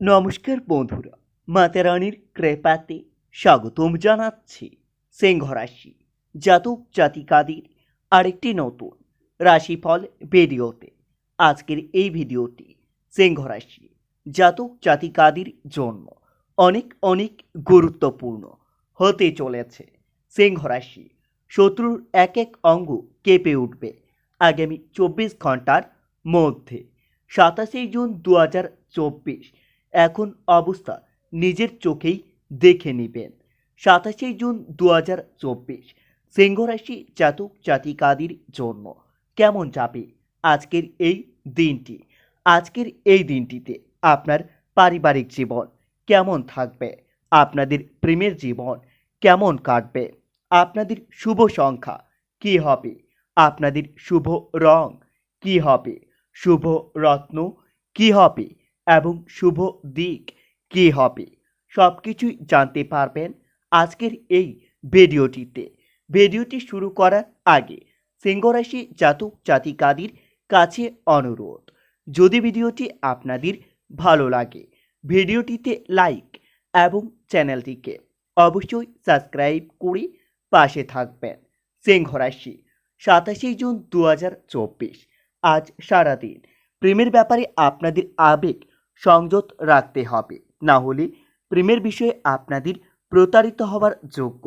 নমস্কার বন্ধুরা, মাতা রানীর কৃপাতে স্বাগতম জানাচ্ছি সিংহ রাশি জাতক জাতিকাদের আরেকটি নতুন রাশিফল ভিডিওতে। আজকের এই ভিডিওটি সিংহ রাশি জাতক জাতিকাদের জন্য অনেক অনেক গুরুত্বপূর্ণ হতে চলেছে। সিংহ রাশি শত্রুর এক এক অঙ্গ কেঁপে উঠবে আগামী চব্বিশ ঘণ্টার মধ্যে। সাতাশে জুন দু হাজার চব্বিশ এখন অবস্থা নিজের চোখেই দেখে নেবেন। সাতাশে জুন দু হাজার চব্বিশ, সিংহরাশি জাতক জাতিকাদের জন্য কেমন যাবে আজকের এই দিনটি? আজকের এই দিনটিতে আপনার পারিবারিক জীবন কেমন থাকবে? আপনাদের প্রেমের জীবন কেমন কাটবে? আপনাদের শুভ সংখ্যা কি হবে? আপনাদের শুভ রং কি হবে? শুভ রত্ন কি হবে? এবং শুভ দিক কি হবে? সব কিছুই জানতে পারবেন আজকের এই ভিডিওটিতে। ভিডিওটি শুরু করার আগে সিংহরাশি জাতক জাতিকাদের কাছে অনুরোধ, যদি ভিডিওটি আপনাদের ভালো লাগে, ভিডিওটিতে লাইক এবং চ্যানেলটিকে অবশ্যই সাবস্ক্রাইব করে পাশে থাকবেন। সিংহরাশি, সাতাশে জুন দু হাজার চব্বিশ, আজ সারাদিন। প্রেমের ব্যাপারে আপনাদের আবেগ সংযত রাখতে হবে। না হলে প্রেমের বিষয়ে আপনাদের প্রতারিত হওয়ার যোগ্য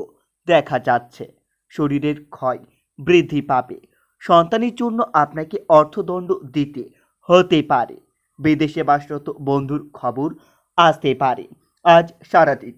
দেখা যাচ্ছে। শরীরের ক্ষয় বৃদ্ধি পাবে। সন্তানের জন্য আপনাকে অর্থদণ্ড দিতে হতে পারে। বিদেশে বাসরত বন্ধুর খবর আসতে পারে। আজ সারাদিন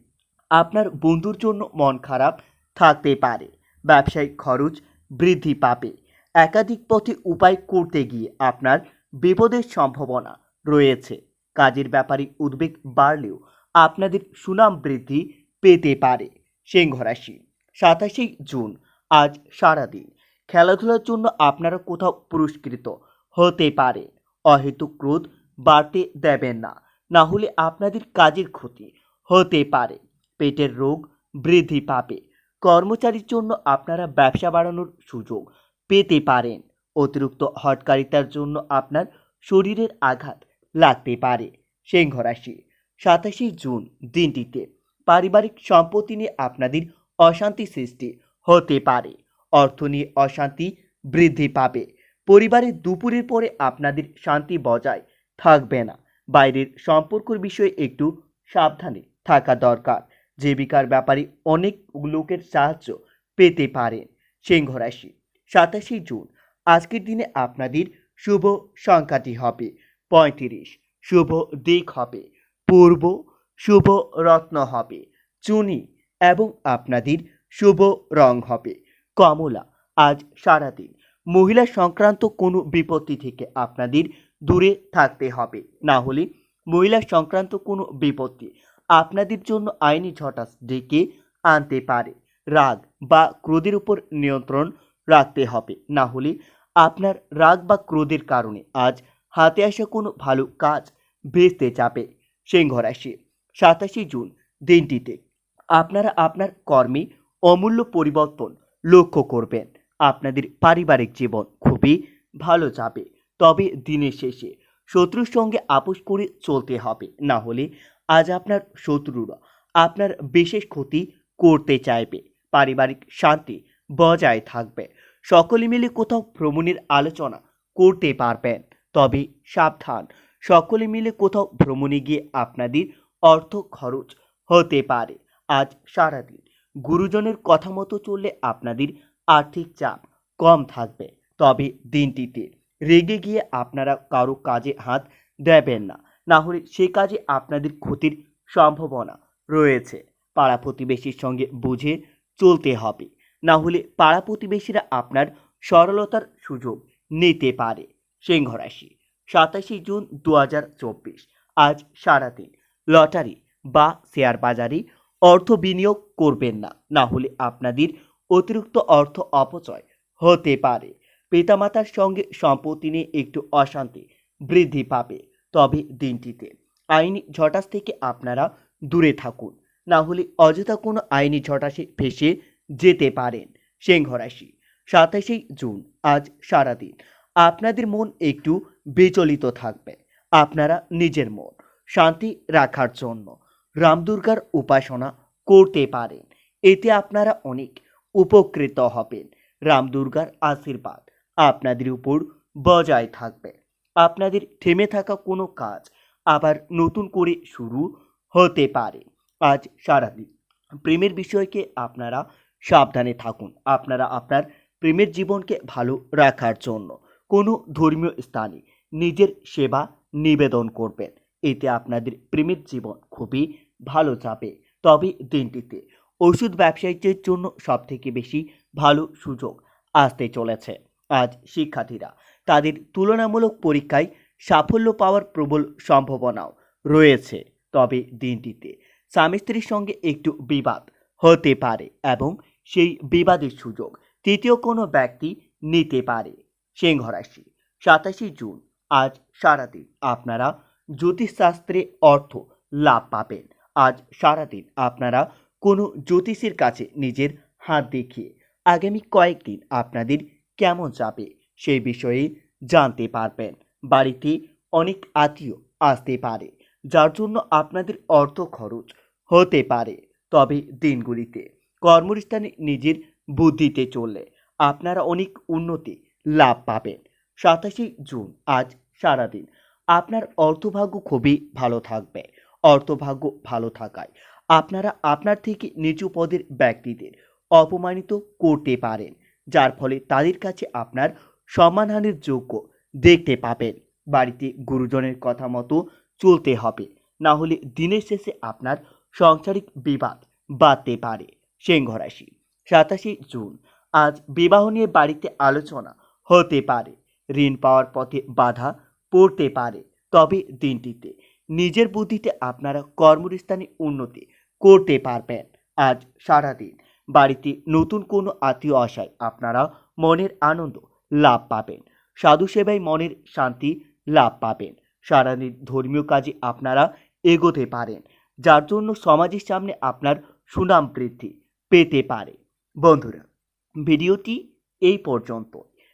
আপনার বন্ধুর জন্য মন খারাপ থাকতে পারে। ব্যবসায়িক খরচ বৃদ্ধি পাবে। একাধিক পথে উপায় করতে গিয়ে আপনার বিপদের সম্ভাবনা রয়েছে। কাজের ব্যাপারে উদ্বেগ বাড়লেও আপনাদের সুনাম বৃদ্ধি পেতে পারে সিংহ রাশি। সাতাশে জুন, আজ সারাদিন। খেলাধুলার জন্য আপনারা কোথাও পুরস্কৃত হতে পারে। অহেতুক ক্রোধ বাড়তে দেবেন না। না হলে আপনাদের কাজের ক্ষতি হতে পারে। পেটের রোগ বৃদ্ধি পাবে। কর্মচারীর জন্য আপনারা ব্যবসা বাড়ানোর সুযোগ পেতে পারেন। অতিরিক্ত হটকারিতার জন্য আপনার শরীরের আঘাত লাগতে পারে। সিংহ রাশি সাতাশে জুন দিনটিতে পারিবারিক সম্পত্তি নিয়ে আপনাদের অশান্তি সৃষ্টি হতে পারে। অর্থ নিয়ে অশান্তি বৃদ্ধি পাবে। পরিবারের দুপুরের পরে আপনাদের শান্তি বজায় থাকবে না। বাইরের সম্পর্কের বিষয়ে একটু সাবধানে থাকা দরকার। জীবিকার ব্যাপারে অনেক লোকের সাহায্য পেতে পারেন সিংহ রাশি সাতাশে জুন, আজকের দিনে আপনাদের শুভ সংখ্যাটি হবে। পঁয়ত্রিশ। শুভ দিক হবে, পূর্ব শুভ রত্ন হবে, চুনি এবং আপনাদের শুভ রং হবে। কমলা, আজ সারাদিন। মহিলা সংক্রান্ত কোনো বিপত্তি থেকে আপনাদের দূরে থাকতে হবে। না হলে মহিলা সংক্রান্ত কোনো বিপত্তি আপনাদের জন্য আইনি ঝটাস ডেকে আনতে পারে। রাগ বা ক্রোধের উপর নিয়ন্ত্রণ রাখতে হবে। না হলে আপনার রাগ বা ক্রোধের কারণে আজ হাতে আসা কোনো ভালো কাজ ভেস্তে যাবে সিংহ রাশি সাতাশে জুন দিনটিতে আপনারা আপনার কর্মে অমূল্য পরিবর্তন লক্ষ্য করবেন। আপনাদের পারিবারিক জীবন খুবই ভালো যাবে। তবে দিনের শেষে শত্রুর সঙ্গে আপোষ করে চলতে হবে। না হলে আজ আপনার শত্রুরা আপনার বিশেষ ক্ষতি করতে চাইবে। পারিবারিক শান্তি বজায় থাকবে। সকলে মিলে কোথাও ভ্রমণের আলোচনা করতে পারবেন। তবে সাবধান। সকলে মিলে কোথাও ভ্রমণে গিয়ে আপনাদের অর্থ খরচ হতে পারে। আজ সারাদিন গুরুজনের কথা মতো চললে আপনাদের আর্থিক চাপ কম থাকবে। তবে দিনটিতে রেগে গিয়ে আপনারা কারও কাজে হাত দেবেন না। না হলে সে কাজে আপনাদের ক্ষতির সম্ভাবনা রয়েছে। পাড়া প্রতিবেশীর সঙ্গে বুঝে চলতে হবে। না হলে পাড়া প্রতিবেশীরা আপনার সরলতার সুযোগ নিতে পারে। সিংহ রাশি, সাতাশে জুন দু হাজার চব্বিশ, আজ সারাদিন। লটারি বা শেয়ার বাজারে অর্থ বিনিয়োগ করবেন না না হলে আপনাদের অতিরিক্ত অর্থ অপচয় হতে পারে। পিতামাতার সঙ্গে সম্পত্তি নিয়ে একটু অশান্তি বৃদ্ধি পাবে তবে দিনটিতে। আইনি ঝটাস থেকে আপনারা দূরে থাকুন, না হলে অযথা কোনো আইনি ঝটাসে ফেসে যেতে পারেন। সিংহ রাশি, সাতাশে জুন, আজ সারাদিন। আপনাদের মন একটু বিচলিত থাকবে। আপনারা নিজের মন শান্তি রাখার জন্য রামদুর্গার উপাসনা করতে পারেন। এতে আপনারা অনেক উপকৃত হবেন। রামদুর্গার আশীর্বাদ আপনাদের উপর বজায় থাকবে। আপনাদের থেমে থাকা কোনো কাজ আবার নতুন করে শুরু হতে পারে। আজ সারাদিন প্রেমের বিষয়কে আপনারা সাবধানে থাকুন। আপনারা আপনার প্রেমের জীবনকে ভালো রাখার জন্য কোনো ধর্মীয় স্থানে নিজের সেবা নিবেদন করবেন। এতে আপনাদের প্রেমের জীবন খুবই ভালো যাবে। তবে দিনটিতে ওষুধ ব্যবসায়ীদের জন্য সবথেকে বেশি ভালো সুযোগ আসতে চলেছে। আজ শিক্ষার্থীরা তাদের তুলনামূলক পরীক্ষায় সাফল্য পাওয়ার প্রবল সম্ভাবনাও রয়েছে। তবে দিনটিতে স্বামী স্ত্রীর সঙ্গে একটু বিবাদ হতে পারে এবং সেই বিবাদের সুযোগ তৃতীয় কোনো ব্যক্তি নিতে পারে। সিংহ রাশি সাতাশে জুন। আজ সারাদিন আপনারা জ্যোতিষশাস্ত্রে অর্থ লাভ পাবেন। আজ সারাদিন আপনারা কোনো জ্যোতিষীর কাছে নিজের হাত দেখিয়ে আগামী কয়েকদিন আপনাদের কেমন যাবে সেই বিষয়ে জানতে পারবেন। বাড়িতে অনেক আত্মীয় আসতে পারে, যার জন্য আপনাদের অর্থ খরচ হতে পারে। তবে দিনগুলিতে কর্মস্থানে নিজের বুদ্ধিতে চললে আপনারা অনেক উন্নতি লাভ পাবেন। সাতাশে জুন, আজ সারাদিন। আপনার অর্থভাগ্য খুবই ভালো থাকবে। অর্থভাগ্য ভালো থাকায় আপনারা আপনার থেকে নিচু পদের ব্যক্তিদের অপমানিত করতে পারেন, যার ফলে তাদের কাছে আপনার সম্মানহানির যোগ্য দেখতে পাবেন। বাড়িতে গুরুজনের কথা মতো চলতে হবে, না হলে দিনের শেষে আপনার সাংসারিক বিবাদ বাড়তে পারে। সিংহ রাশি সাতাশে জুন, আজ বিবাহ নিয়ে বাড়িতে আলোচনা। হতে পারে। ঋণ পাওয়ার পথে বাধা পড়তে পারে। তবে দিনটিতে নিজের বুদ্ধিতে আপনারা কর্মস্থানে উন্নতি করতে পারবেন। আজ সারাদিন বাড়িতে নতুন কোনো আত্মীয় আশায় আপনারা মনের আনন্দ লাভ পাবেন। সাধু সেবায় মনের শান্তি লাভ পাবেন। সারাদিন ধর্মীয় কাজে আপনারা এগোতে পারেন, যার জন্য সমাজের সামনে আপনার সুনাম বৃদ্ধি পেতে পারে। বন্ধুরা, ভিডিওটি এই পর্যন্ত।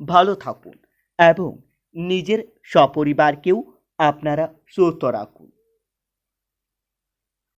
ভালো থাকুন এবং নিজের সপরিবারকেও আপনারা সুস্থ রাখুন।